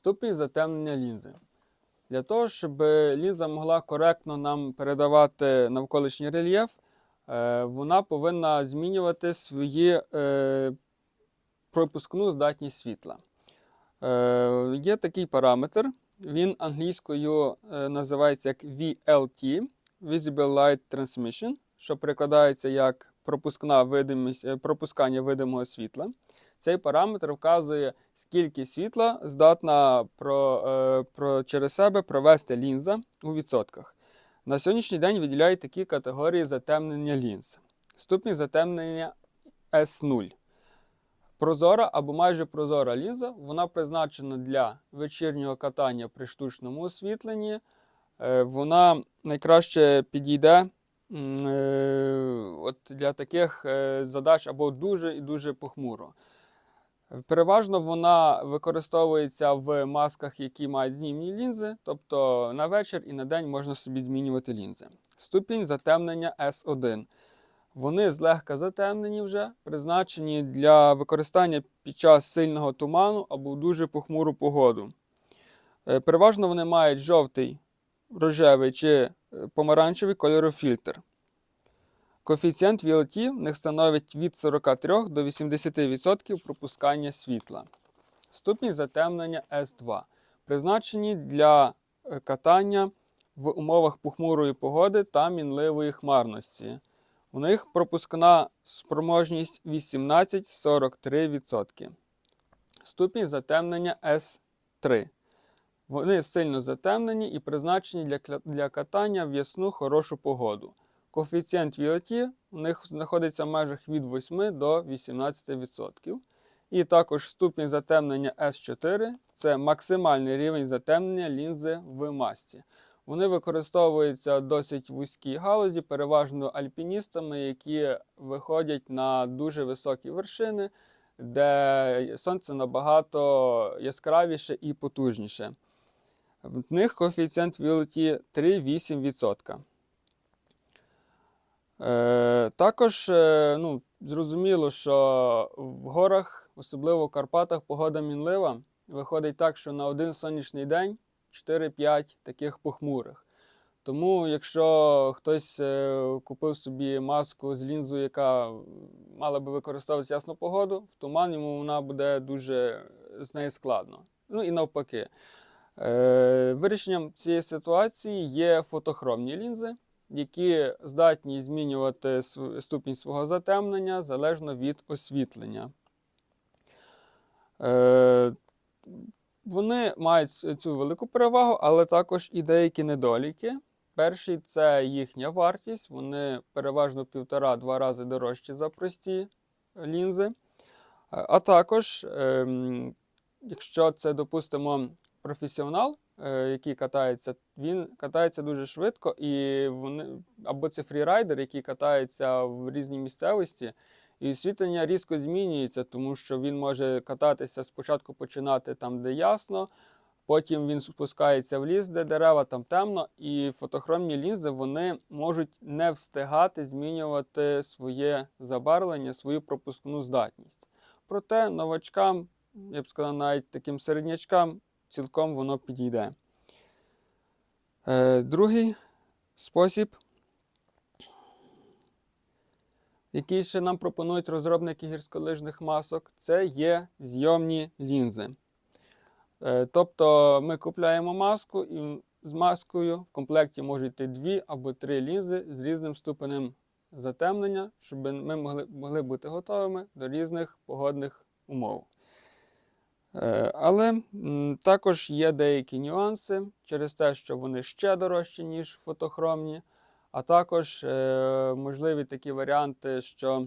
Ступінь затемнення лінзи. Для того, щоб лінза могла коректно нам передавати навколишній рельєф, е, вона повинна змінювати свої е, пропускну здатність світла. Е, Є такий параметр, він англійською називається як VLT Visible Light Transmission, що перекладається як пропускна видимість, пропускання видимого світла. Цей параметр вказує, скільки світла здатна про, е, про, через себе провести лінза у відсотках. На сьогоднішній день виділяють такі категорії затемнення лінз. Ступінь затемнення S0. Прозора або майже прозора лінза, вона призначена для вечірнього катання при штучному освітленні. Е, Вона найкраще підійде е, от для таких задач або дуже і дуже похмуро. Переважно вона використовується в масках, які мають знімні лінзи, тобто на вечір і на день можна собі змінювати лінзи. Ступінь затемнення S1. Вони злегка затемнені вже, призначені для використання під час сильного туману або дуже похмуру погоду. Е, Переважно вони мають жовтий, рожевий чи е, помаранчевий кольорофільтр. Коефіцієнт VLT в них становить від 43 до 80% пропускання світла. Ступінь затемнення S2 призначені для е, катання в умовах похмурої погоди та мінливої хмарності. У них пропускна спроможність 18-43%. Ступінь затемнення S3. Вони сильно затемнені і призначені для, для катання в ясну хорошу погоду. Коефіцієнт VLT у них знаходиться в межах від 8 до 18%. І також ступінь затемнення S4 це максимальний рівень затемнення лінзи в масці. Вони використовуються досить вузькій галузі, переважно альпіністами, які виходять на дуже високі вершини, де сонце набагато яскравіше і потужніше. В них коефіцієнт VLT 3,8%. Е, також е, ну, зрозуміло, що в горах, особливо в Карпатах, погода мінлива. Виходить так, що на один сонячний день 4-5 таких похмурих. Тому, якщо хтось е, купив собі маску з лінзою, яка мала би використовуватися ясну погоду, в туман йому вона буде дуже з нею складно. Ну і навпаки. Вирішенням цієї ситуації є фотохромні лінзи, які здатні змінювати ступінь свого затемнення залежно від освітлення. Е, Вони мають цю велику перевагу, але також і деякі недоліки. Перший це їхня вартість. Вони переважно півтора-два рази дорожчі за прості лінзи. Е, А також, ем, якщо це, допустимо, професіонал, е, який катається, він катається дуже швидко, і вони, або це фрірайдер, який катається в різній місцевості, і освітлення різко змінюється, тому що він може кататися спочатку починати там, де ясно, потім він спускається в ліс, де дерева, там темно, і фотохромні лінзи вони можуть не встигати змінювати своє забарвлення, свою пропускну здатність. Проте новачкам, я б сказав, навіть таким середнячкам цілком воно підійде. Е, другий спосіб, який ще нам пропонують розробники гірськолижних масок, це є зйомні лінзи. Е, тобто ми купляємо маску і з маскою в комплекті можуть йти дві або три лінзи з різним ступенем затемнення, щоб ми могли, могли бути готовими до різних погодних умов. Е, Але також є деякі нюанси через те, що вони ще дорожчі, ніж фотохромні, а також е, можливі такі варіанти, що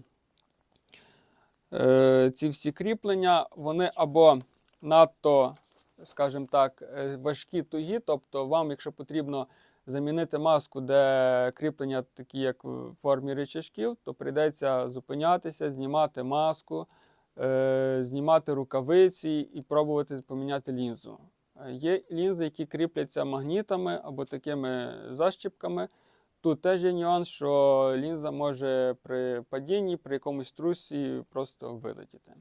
е, ці всі кріплення вони або надто, скажімо так, важкі тугі, тобто вам, якщо потрібно замінити маску, де кріплення такі, як в формі рычажків, то прийдеться зупинятися, знімати маску, е, знімати рукавиці і пробувати поміняти лінзу. Е, Є лінзи, які кріпляться магнітами або такими защіпками. Тут теж є нюанс, що лінза може при падінні, при якомусь трусі просто вилетіти.